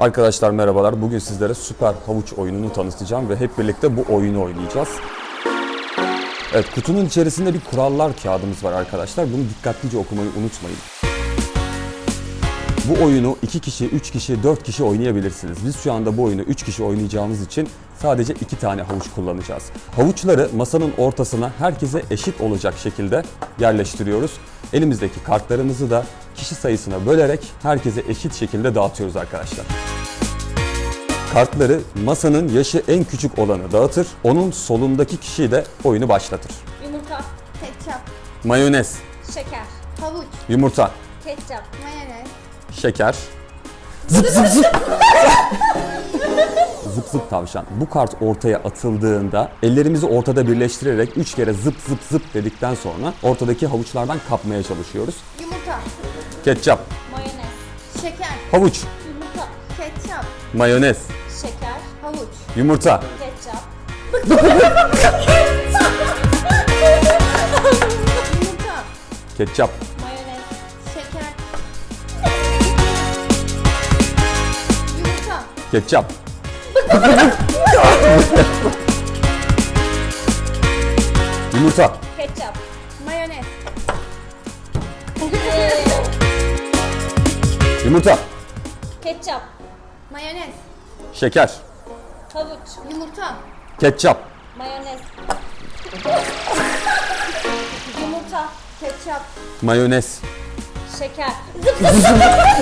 Arkadaşlar merhabalar. Bugün sizlere süper havuç oyununu tanıtacağım ve hep birlikte bu oyunu oynayacağız. Evet, kutunun içerisinde bir kurallar kağıdımız var arkadaşlar. Bunu dikkatlice okumayı unutmayın. Bu oyunu 2 kişi, 3 kişi, 4 kişi oynayabilirsiniz. Biz şu anda bu oyunu 3 kişi oynayacağımız için sadece 2 tane havuç kullanacağız. Havuçları masanın ortasına herkese eşit olacak şekilde yerleştiriyoruz. Elimizdeki kartlarımızı da kişi sayısına bölerek herkese eşit şekilde dağıtıyoruz arkadaşlar. Kartları masanın yaşı en küçük olanı dağıtır. Onun solundaki kişi de oyunu başlatır. Yumurta, Ketçap, Mayonez, şeker, havuç, yumurta, ketçap, mayonez, şeker. Zıp zıp zıp. zıp zıp tavşan. Bu kart ortaya atıldığında ellerimizi ortada birleştirerek 3 kere zıp zıp zıp dedikten sonra ortadaki havuçlardan kapmaya çalışıyoruz. yumurta, Ketçap, mayonez, şeker, havuç, yumurta, ketçap, mayonez, şeker, havuç, yumurta, ketçap, yumurta, ketçap, mayonez, şeker, yumurta, ketçap, yumurta, ketçap, mayonez, yumurta, ketçap, mayonez, şeker, havuç, yumurta, ketçap, mayonez, yumurta, ketçap, mayonez, şeker,